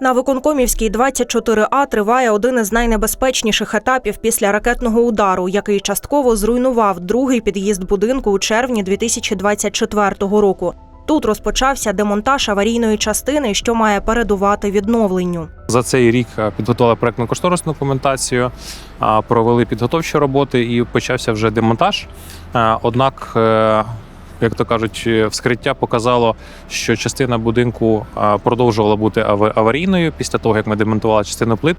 На Виконкомівській 24А триває один із найнебезпечніших етапів після ракетного удару, який частково зруйнував другий під'їзд будинку у червні 2024 року. Тут розпочався демонтаж аварійної частини, що має передувати відновленню. За цей рік е, підготували проектно кошторисну документацію, провели підготовчі роботи і почався вже демонтаж. Е, Однак, е, як то кажуть, е, вскриття показало, що частина будинку продовжувала бути ава- аварійною після того, як ми демонтували частину плит.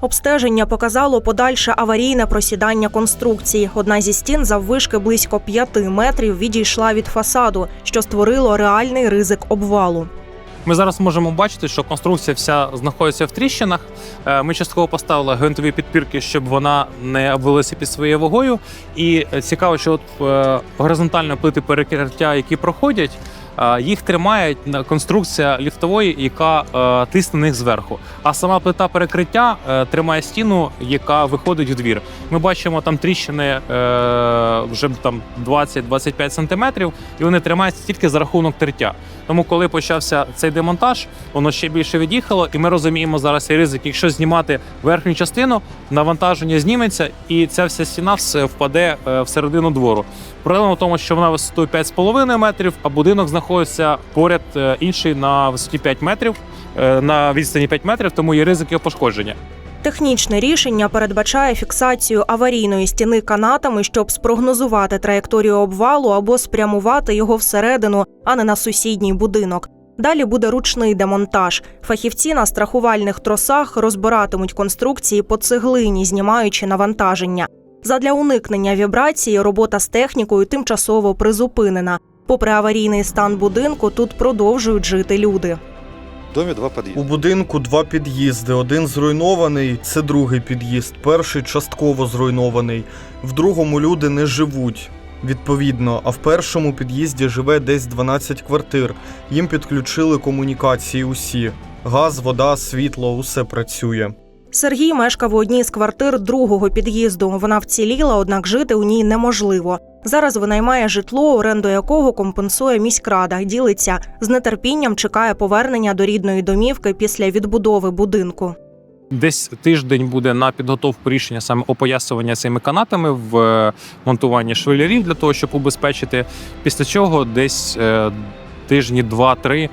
Обстеження показало подальше аварійне просідання конструкції. Одна зі стін заввишки близько 5 метрів відійшла від фасаду, що створило реальний ризик обвалу. Ми зараз можемо бачити, що конструкція вся знаходиться в тріщинах. Е, Ми частково поставили гвинтові підпірки, щоб вона не обвелася під своєю вагою. І е, цікаво, що от горизонтально плити перекриття, які проходять, е, їх тримає конструкція ліфтової, яка е, тисне на них зверху. А сама плита перекриття е, тримає стіну, яка виходить в двір. Ми бачимо там тріщини е, вже там 20-25 сантиметрів, і вони тримаються тільки за рахунок тертя. Тому, коли почався цей демонтаж, воно ще більше від'їхало, і ми розуміємо зараз цей ризик. Якщо знімати верхню частину, навантаження зніметься, і ця вся стіна впаде е, всередину двору. Проблема в тому, що вона висотою 5,5 метрів, а будинок знаходиться поряд е, інший на висоті 5 метрів, е, на відстані 5 метрів, тому є ризик його пошкодження. Технічне рішення передбачає фіксацію аварійної стіни канатами, щоб спрогнозувати траєкторію обвалу або спрямувати його всередину, а не на сусідній будинок. Далі буде ручний демонтаж. Фахівці на страхувальних тросах розбиратимуть конструкції по цеглині, знімаючи навантаження. Задля уникнення вібрації робота з технікою тимчасово призупинена. Попри аварійний стан будинку, тут продовжують жити люди. В домі два У будинку два під'їзди. Один зруйнований, це другий під'їзд. Перший частково зруйнований. В другому люди не живуть. Відповідно, а в першому під'їзді живе десь 12 квартир. Їм підключили комунікації усі: газ, вода, світло, усе працює. Сергій мешкав у одній з квартир другого під'їзду. Вона вціліла, однак жити у ній неможливо. Зараз винаймає житло, оренду якого компенсує міськрада. Ділиться з нетерпінням чекає повернення до рідної домівки після відбудови будинку. Десь тиждень буде на підготовку рішення саме опоясування цими канатами в е, монтуванні швелярів для того, щоб убезпечити. Після чого десь е, тижні два-три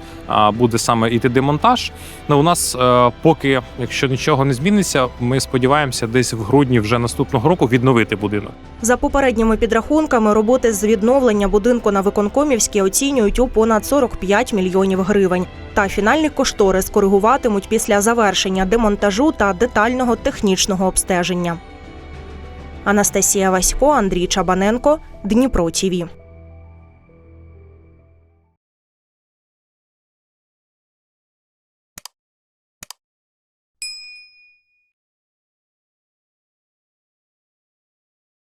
буде саме іти демонтаж. Ну, у нас е, поки, якщо нічого не зміниться, ми сподіваємося, десь в грудні вже наступного року відновити будинок. За попередніми підрахунками, роботи з відновлення будинку на Виконкомівській оцінюють у понад 45 мільйонів гривень. Та фінальний кошторис коригуватимуть після завершення демонтажу та детального технічного обстеження. Анастасія Васько, Андрій Чабаненко, Дніпро ТІВІ.